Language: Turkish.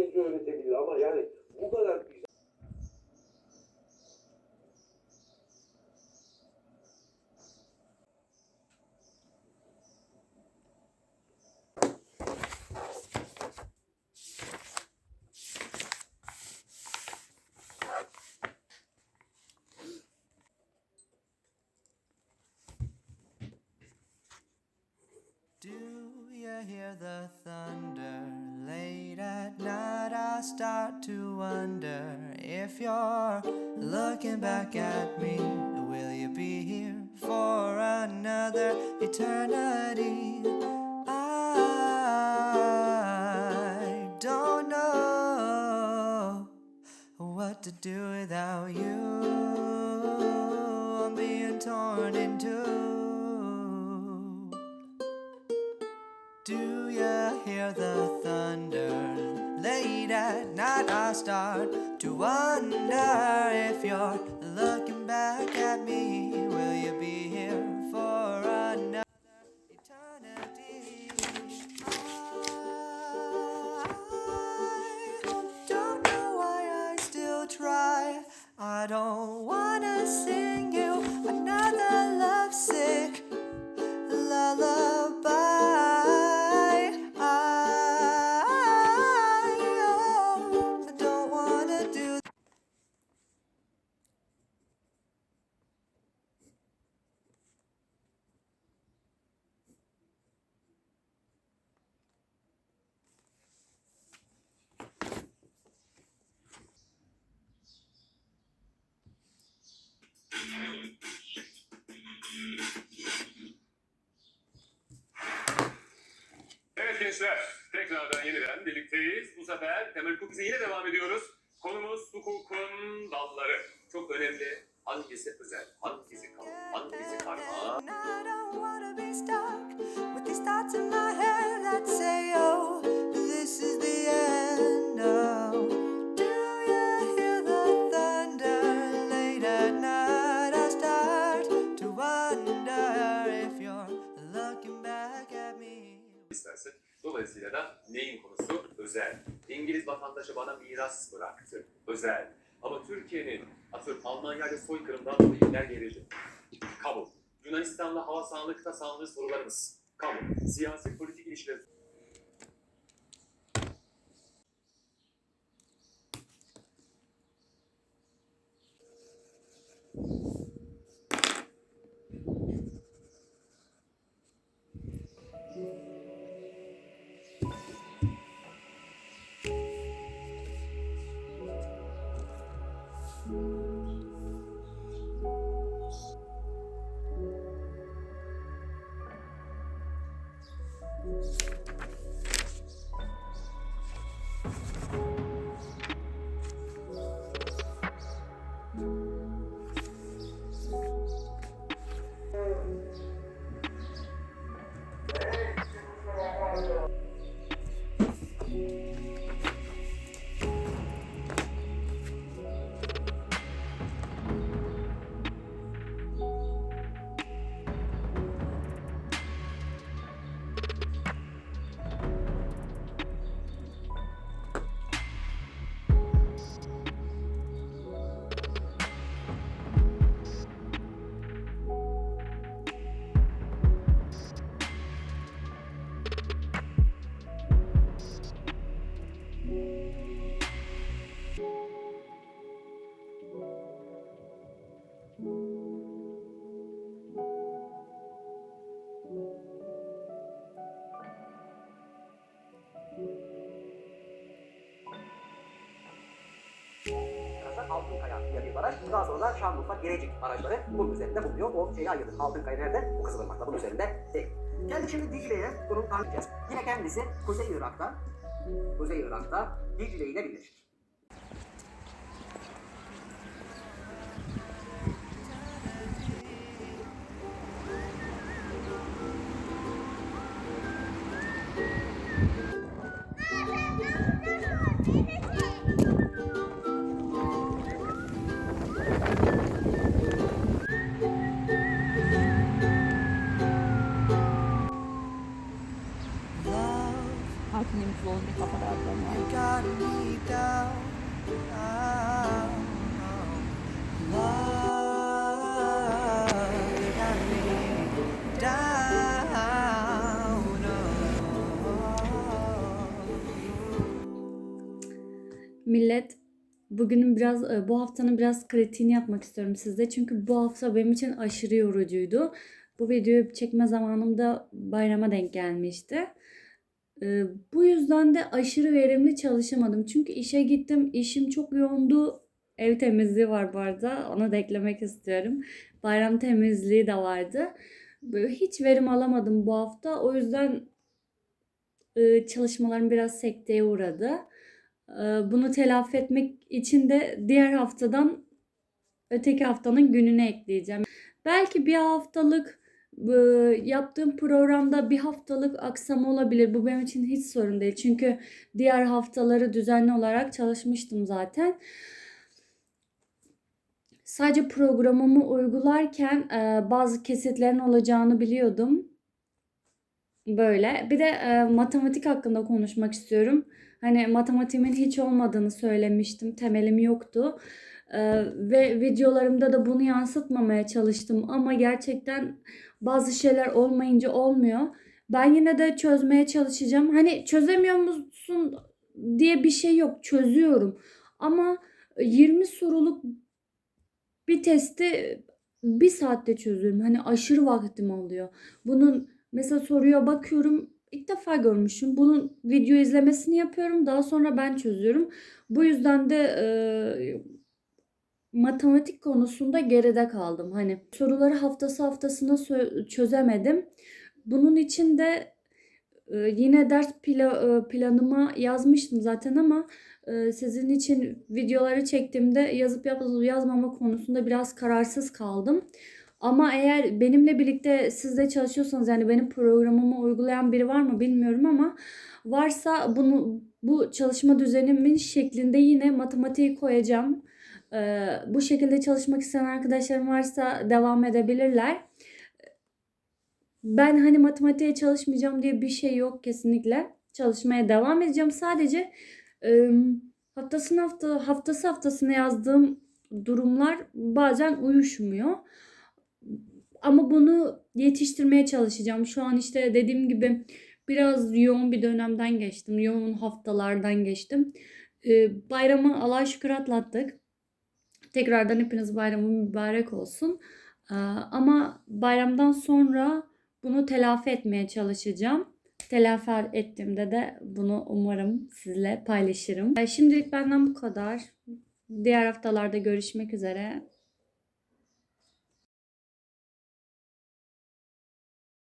öğretebilir ama yani bu kadar güzel Do you hear the thunder? Start to wonder if you're looking back at me. Will you be here for another eternity? I don't know what to do without you. I'm being torn in two. Do you hear the I start to wonder if you're looking back at me. Will you be here for another eternity? I don't know why I still try. I don't wanna sing you another lovesick lullaby. Gençler, tekrardan yeniden birlikteyiz. Bu sefer temel hukukise yine devam ediyoruz. Konumuz hukukun dalları. Çok önemli. Hangisi özel, hangisi kamu, hangisi Dolayısıyla da neyin konusu? Özel. İngiliz vatandaşı bana miras bıraktı. Özel. Ama Türkiye'nin atıyorum Almanya ile soykırımdan dolayı iller gerildi. Kabul. Yunanistan'la hava sahanlıkta sandığı sorularımız. Kabul. Siyasi politik ilişkiler. Bir baraj. Daha sonra da Şanlıurfa Gelecik barajları bunun üzerinde bulunuyor. O şeyi ayırdık. Altınkaya nerede? Bu Kızılırmak'ta. Bunun üzerinde değil. Geldik şimdi Dicle'ye. Bunu tanıyacağız. Yine kendisi Kuzey Irak'ta, Kuzey Irak'ta Dicle ile birleşir. Got me down. Millet bugünün biraz e, bu haftanın biraz kritiğini yapmak istiyorum sizde. Çünkü bu hafta benim için aşırı yorucuydu. Bu videoyu çekme zamanım da bayrama denk gelmişti. Bu yüzden de aşırı verimli çalışamadım. Çünkü işe gittim. işim çok yoğundu. Ev temizliği var bu arada. Onu da eklemek istiyorum. Bayram temizliği de vardı. Böyle hiç verim alamadım bu hafta. O yüzden çalışmalarım biraz sekteye uğradı. Bunu telafi etmek için de diğer haftadan öteki haftanın gününe ekleyeceğim. Belki bir haftalık yaptığım programda bir haftalık aksama olabilir. Bu benim için hiç sorun değil. Çünkü diğer haftaları düzenli olarak çalışmıştım zaten. Sadece programımı uygularken e, bazı kesitlerin olacağını biliyordum. Böyle. Bir de e, matematik hakkında konuşmak istiyorum. Hani matematiğimin hiç olmadığını söylemiştim. Temelim yoktu. Ee, ve videolarımda da bunu yansıtmamaya çalıştım. Ama gerçekten bazı şeyler olmayınca olmuyor. Ben yine de çözmeye çalışacağım. Hani çözemiyor musun diye bir şey yok. Çözüyorum. Ama 20 soruluk bir testi bir saatte çözüyorum. Hani aşırı vaktim alıyor. Bunun mesela soruya bakıyorum ilk defa görmüşüm. Bunun video izlemesini yapıyorum. Daha sonra ben çözüyorum. Bu yüzden de e, matematik konusunda geride kaldım. Hani soruları haftası haftasına çözemedim. Bunun için de e, yine ders pla- e, planıma yazmıştım zaten ama e, sizin için videoları çektiğimde yazıp yazmama konusunda biraz kararsız kaldım. Ama eğer benimle birlikte siz de çalışıyorsanız yani benim programımı uygulayan biri var mı bilmiyorum ama varsa bunu bu çalışma düzenimin şeklinde yine matematiği koyacağım. Ee, bu şekilde çalışmak isteyen arkadaşlarım varsa devam edebilirler. Ben hani matematiğe çalışmayacağım diye bir şey yok kesinlikle. Çalışmaya devam edeceğim. Sadece haftasını hafta haftası haftasına yazdığım durumlar bazen uyuşmuyor. Ama bunu yetiştirmeye çalışacağım. Şu an işte dediğim gibi biraz yoğun bir dönemden geçtim. Yoğun haftalardan geçtim. Bayramı Allah'a şükür atlattık. Tekrardan hepiniz bayramı mübarek olsun. Ee, ama bayramdan sonra bunu telafi etmeye çalışacağım. Telafi ettiğimde de bunu umarım sizle paylaşırım. Ee, Şimdilik benden bu kadar. Diğer haftalarda görüşmek üzere.